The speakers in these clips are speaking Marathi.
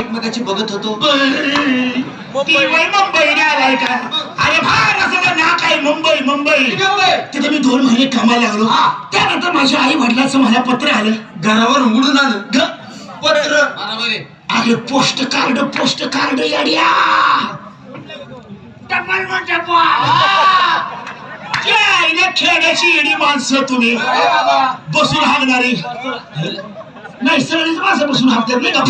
एकमेकाची बघत होतो. ती वय मुंबईला आलाय का? अरे फार असं ना काय मुंबई मुंबई. तिथे मी दोन महिने कामाला लागलो. त्यानंतर माझ्या आई वडिलाचं मला पत्र आलं. घरावर उडून आलं. ग. पत्र. अरे post card post card याड्या. Double one double. त्या आईला खेड्याची येडी माणसं तुम्ही. बसून हागणारी. नाही सगळीच माणसं बसून हागतात नाही का?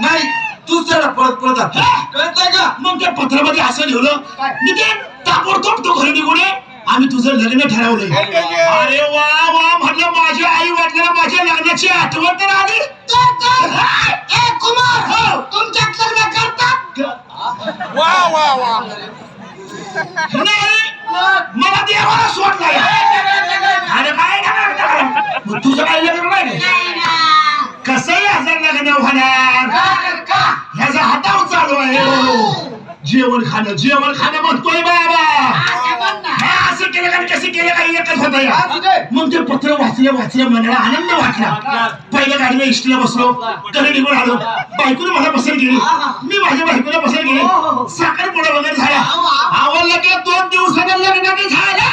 नाही. तू पळत आला. हा? कळतंय का? मग त्या पत्रामध्ये असं लिहिलं मी ते ताबडतोब तो घरी निघून. आम्ही तुझं लग्न ठरवलंय. अरे वा वा म्हणलं माझ्या आई वडिलांना माझ्या लग्नाची आठवण तर आली. कुमार! हो. तुमच्यात लग्न करतात? नाही मला देवाला सोडलाय जेवण खाणं जेवण खाणं म्हणतोय बाबा. हा, असं केलं का कसं केलं का एकच होत या. मग ते पत्र वाचलं वाचलं मनाला आनंद वाटला. पहिल्या गाडीला इष्टीला बसलो घरी निघून आलो. बायकोने मला पसंत केली. मी माझ्या बायकोला पसंत केली. साखरपुडा वगैरे झाला. आवडलं की दोन दिवसानं लग्नाने झालं.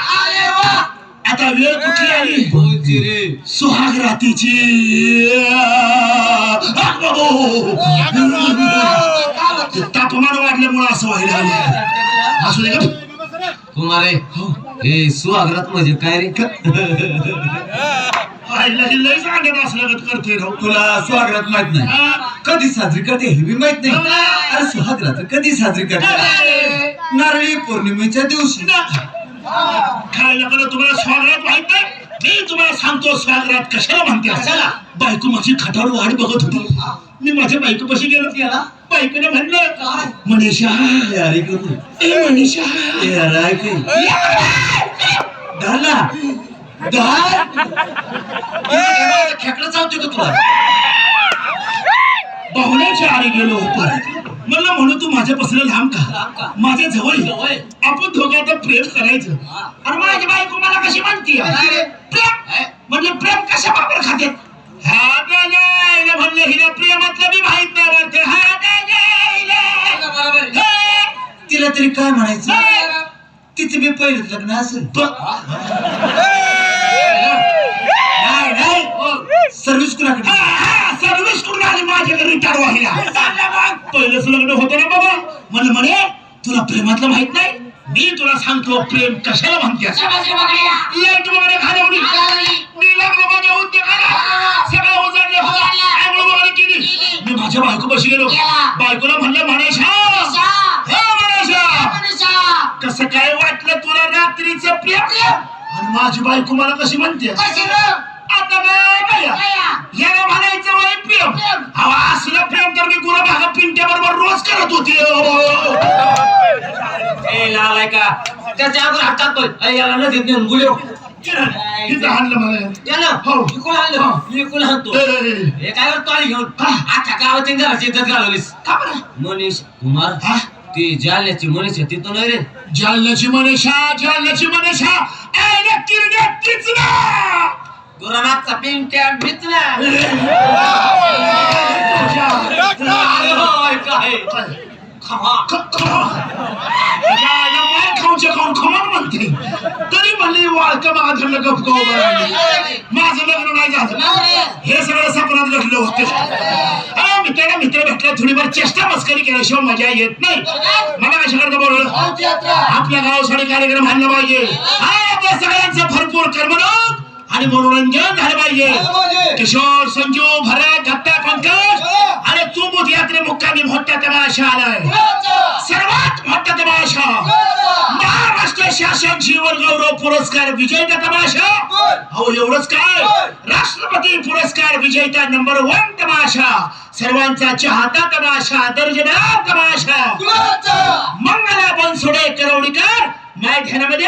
आता वेळ कुठली आली? सुहाग रातीची तापमान वाढल्यामुळे असं व्हायला आलं असू दे का? कुमारे हे सुहागरात म्हणजे काय रे? आईला हे लय सांगत असल्यागत करते राव. तुला सुहागरात माहीत नाही? हा? कधी साजरी करते हे बी माहीत नाही. अरे सुहागरात कधी साजरी करते? नारळी पौर्णिमेच्या दिवशी. खायला तुम्हाला स्वागत माहीत नाही. सांगतो स्वागत कशाला म्हणते कशाला बायको माझी खटावर वाट बघत होती. मी माझ्या बायको पशी गेलो बायकोने म्हणलं मनीषा अरे ए मनीषा. अरे धरला धर खेकडं चावते का तुला? पाहुण्याच्या आरी गेलो होतो. म्हणलं म्हणून तू माझ्यापासून लांब का? माझ्या जवळ. आपण दोघं आता प्रेम करायचं. आणि माझी बायको मला कशी म्हणते? प्रेम? म्हणलं प्रेम कशा बाबर खाते? हा ना म्हणलं हिला प्रेमातलं बी माहीत नाही वाटत. हा. हे, तिला तरी काय म्हणायचं. तिचं बी पहिलं लग्न असेल. पहिलंच लग्न होतं ना बाबा? म्हणलं म्हणे तुला प्रेमातलं माहीत नाही? मी तुला सांगतो प्रेम कशाला म्हणतेस लाइट वगैरे मी लग्न माझ्या उद्योगाला सगळं उजाडलं आंघोळ वगैरे केली. मी माझ्या बायको बशी गेलो. बायकोला म्हणलं म्हणायच्या हो म्हणायच्या कसं काय वाटलं तुला रात्रीचं प्रेम? आणि माझी बायको मला कशी म्हणते? आता काय? याला म्हणायचं त्याच्या अगोदर हात टाकतोय अरे याला नदीत नेऊन गुले तिथं आणलं मला याला हो. इकडून आणलं इकडून आणतो ए, ए, ए. हे काय करतो आणि घेऊन हा. आता गावाची घराची इज्जत घालवलीस का बरं? मनीष कुमार हा? ती जालन्याची मनीष आहे ती तो नाही रे जालन्याची मनीषा जालन्याची मनीषा आईला किरड्यात किचना गुरानाथचा पिंट्या भिचला अरे होय, काय खमा खमान तरी म्हणली वाळक माझं गप गाव माझं लग्न नाही झालं. हे सगळं सपनात घडलं होतं. हा, मित्राला मित्र भेटला थोडीफार चेष्टा मस्करी केल्याशिवाय मजा येत नाही. मला कशाकडे बोलवलं? आपल्या गावासाठी कार्यक्रम आणला पाहिजे. आपल्या सगळ्यांचं भरपूर करमणूक आणि मनोरंजन झालं पाहिजे. किशोर संजू भरत धत्ता पंकज आणि बुध यात्रे मुक्कामी मोठ्या तमाशा आलाय. सर्वात मोठा तमाशा महाराष्ट्र शासन जीवन गौरव पुरस्कार विजेता तमाशा? अहो एवढंच काय? राष्ट्रपती पुरस्कार विजेता नंबर वन तमाशा. सर्वांचा चाहता तमाशा दर्जदार तमाशा. मंगला बनसोडे करवणीकर माय ध्यानामध्ये